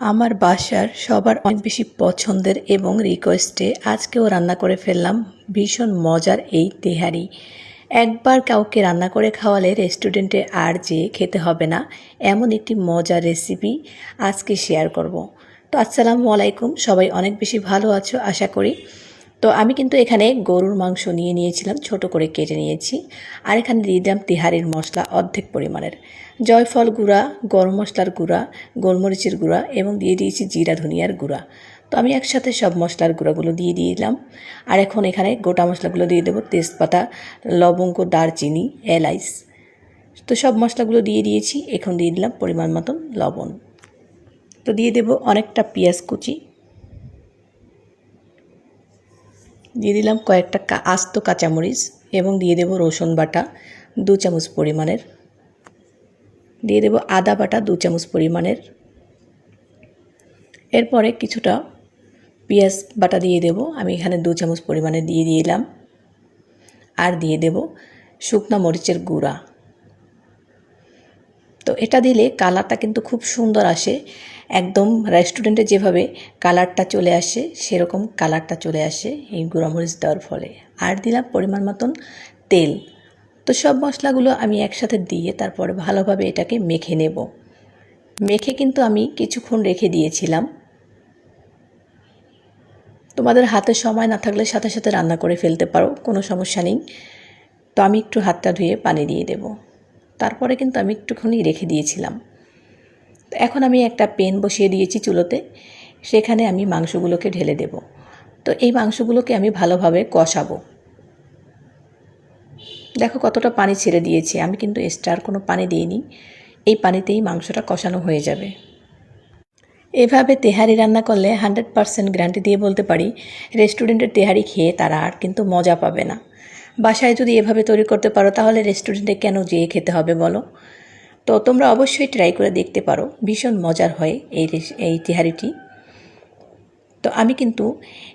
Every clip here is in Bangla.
আমার বাসার সবার অনেক বেশি পছন্দের এবং রিকোয়েস্টে আজকেও রান্না করে ফেললাম ভীষণ মজার এই তেহারি। একবার কাউকে রান্না করে খাওয়ালে রেস্টুরেন্টে আর যেয়ে খেতে হবে না, এমন একটি মজার রেসিপি আজকে শেয়ার করব। তো আসসালামু আলাইকুম, সবাই অনেক বেশি ভালো আছো, আশা করি তো আমি কিন্তু এখানে গরুর মাংস নিয়ে নিয়েছিলাম, ছোট করে কেটে নিয়েছি। আর এখানে দিয়ে দিলাম তিহারির মশলা অর্ধেক পরিমাণের। জয়ফল গুঁড়া, গরম মশলার গুঁড়া, গোলমরিচের গুঁড়া এবং দিয়ে দিয়েছি জিরা ধনিয়ার গুঁড়া। তো আমি একসাথে সব মশলার গুঁড়াগুলো দিয়ে দিলাম। আর এখন এখানে গোটা মশলাগুলো দিয়ে দেবো তেজপাতা, লবঙ্গ, দারচিনি, এলাইচ। তো সব মশলাগুলো দিয়ে দিয়েছি, এখন দিয়ে দিলাম পরিমাণ মতন লবণ। তো দিয়ে দেবো অনেকটা পেঁয়াজ কুচি। দিয়ে দিলাম কয়েকটা আস্ত কাঁচামরিচ এবং দিয়ে দেব রসুন বাটা, দু চামচ পরিমাণের। দিয়ে দেব আদা বাটা, দু চামচ পরিমাণের। এরপরে কিছুটা পেঁয়াজ বাটা দিয়ে দেব, আমি এখানে দু চামচ পরিমাণে দিয়ে দিলাম। আর দিয়ে দেব শুকনা মরিচের গুঁড়া। এটা দিলে কালারটা কিন্তু খুব সুন্দর আসে। একদম রেস্টুরেন্টে যেভাবে কালারটা চলে আসে, সেরকম কালারটা চলে আসে এই গুঁড়ামরিচ দেওয়ার ফলে। আর দিলাম পরিমাণ মতন তেল। তো সব মশলাগুলো আমি একসাথে দিয়ে তারপরে ভালোভাবে এটাকে মেখে নেব। মেখে কিন্তু আমি কিছুক্ষণ রেখে দিয়েছিলাম। তোমাদের হাতে সময় না থাকলে সাথে সাথে রান্না করে ফেলতে পারো, কোনো সমস্যা নেই। তো আমি একটু হাতটা ধুয়ে পানি দিয়ে দেব। তারপরে কিন্তু আমি একটুখানি রেখে দিয়েছিলাম। এখন আমি একটা পেন বসিয়ে দিয়েছি চুলোতে, সেখানে আমি মাংসগুলোকে ঢেলে দেব। তো এই মাংসগুলোকে আমি ভালোভাবে কষাবো। দেখো কতটা পানি ছেড়ে দিয়েছে, আমি কিন্তু এক্সট্রা কোনো পানি দিইনি। এই পানিতেই মাংসটা কষানো হয়ে যাবে। এভাবে তেহারি রান্না করলে হান্ড্রেড পারসেন্ট গ্যারান্টি দিয়ে বলতে পারি, রেস্টুরেন্টের তেহারি খেয়ে তারা আর কিন্তু মজা পাবে না। বাসায় যদি এভাবে তৈরি করতে পারো, তাহলে রেস্টুরেন্টে কেন যেয়ে খেতে হবে বলো? তো তোমরা অবশ্যই ট্রাই করে দেখতে পারো। ভীষণ মজার হয় এই এই তেহারিটি। তো আমি কিন্তু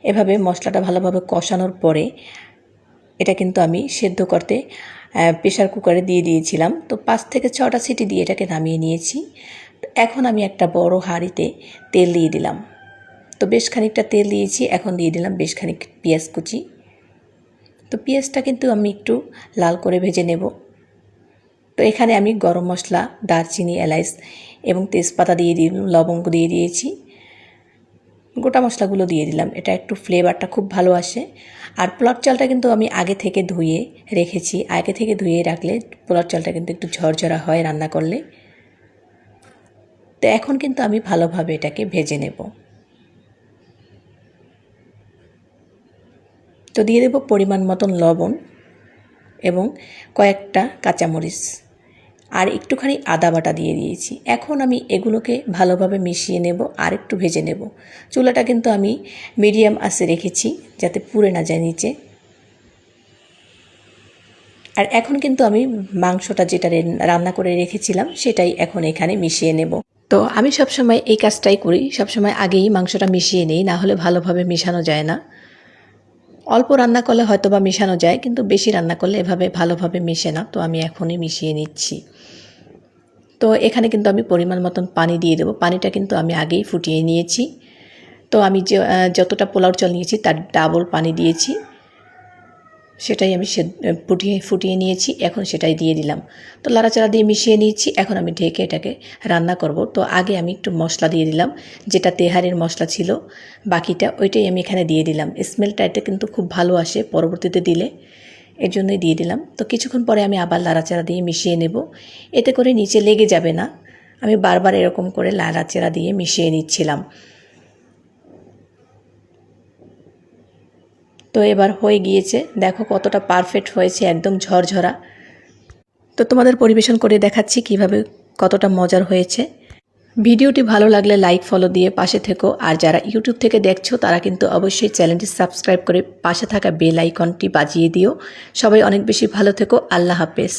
এভাবে মশলাটা ভালোভাবে কষানোর পরে এটা কিন্তু আমি সেদ্ধ করতে প্রেশার কুকারে দিয়ে দিয়েছিলাম। তো পাঁচ থেকে ছটা সিটি দিয়ে এটাকে নামিয়ে নিয়েছি। এখন আমি একটা বড় হাঁড়িতে তেল দিয়ে দিলাম। তো বেশ খানিকটা তেল দিয়েছি, এখন দিয়ে দিলাম বেশ খানিক পেঁয়াজ কুচি। তো পেঁয়াজটা কিন্তু আমি একটু লাল করে ভেজে নেব। তো এখানে আমি গরম মশলা, দারচিনি, এলাইচ এবং তেজপাতা দিয়ে দিলাম, লবঙ্গ দিয়ে দিয়েছি। গোটা মশলাগুলো দিয়ে দিলাম। এটা একটু ফ্লেভারটা খুব ভালো আসে। আর পোলার চালটা কিন্তু আমি আগে থেকে ধুয়ে রেখেছি। আগে থেকে ধুয়ে রাখলে পোলার চালটা কিন্তু একটু ঝরঝরা হয় রান্না করলে। তো এখন কিন্তু আমি ভালোভাবে এটাকে ভেজে নেব। তো দিয়ে দেব পরিমাণ মতন লবণ এবং কয়েকটা কাঁচামরিচ। আর একটুখানি আদা বাটা দিয়ে দিয়েছি। এখন আমি এগুলোকে ভালোভাবে মিশিয়ে নেব, আর একটু ভেজে নেব। চুলাটা কিন্তু আমি মিডিয়াম আসে রেখেছি, যাতে পুড়ে না যায় নিচে। আর এখন কিন্তু আমি মাংসটা যেটা রান্না করে রেখেছিলাম, সেটাই এখন এখানে মিশিয়ে নেব। তো আমি সবসময় এই কাজটাই করি। সবসময় আগেই মাংসটা মিশিয়ে নিই, না হলে ভালোভাবে মেশানো যায় না। অল্প রান্না করলে হয়তো বা মেশানো যায়, কিন্তু বেশি রান্না করলে এভাবে ভালোভাবে মিশে না, তো আমি এখনই মিশিয়ে নিচ্ছি। তো এখানে কিন্তু আমি পরিমাণ মতন পানি দিয়ে দেবো। পানিটা কিন্তু আমি আগেই ফুটিয়ে নিয়েছি। তো আমি যতটা পোলাও চাল নিয়েছি তার ডাবল পানি দিয়েছি। সেটাই আমি সে ফুটিয়ে ফুটিয়ে নিয়েছি, এখন সেটাই দিয়ে দিলাম। তো লাড়াচাড়া দিয়ে মিশিয়ে নিয়েছি, এখন আমি ঢেকে এটাকে রান্না করব। তো আগে আমি একটু মশলা দিয়ে দিলাম, যেটা তেহারির মশলা ছিল, বাকিটা ওইটাই আমি এখানে দিয়ে দিলাম। স্মেলটা এটা কিন্তু খুব ভালো আসে, পরবর্তীতে দিলে এর জন্যই দিয়ে দিলাম। তো কিছুক্ষণ পরে আমি আবার লাড়াচাড়া দিয়ে মিশিয়ে নেব। এতে করে নিচে লেগে যাবে না। আমি বারবার এরকম করে লাড়াচাড়া দিয়ে মিশিয়ে নিচ্ছিলাম। তো এবার হয়ে গিয়েছে। দেখো কতটা পারফেক্ট হয়েছে, একদম ঝরঝরা। তো তোমাদের পরিবেশন করে দেখাচ্ছি কীভাবে কতটা মজার হয়েছে। ভিডিওটি ভালো লাগলে লাইক ফলো দিয়ে পাশে থেকো। আর যারা ইউটিউব থেকে দেখছ, তারা কিন্তু অবশ্যই চ্যানেলটি সাবস্ক্রাইব করে পাশে থাকা বেল আইকনটি বাজিয়ে দিও। সবাই অনেক বেশি ভালো থেকো। আল্লাহ হাফেজ।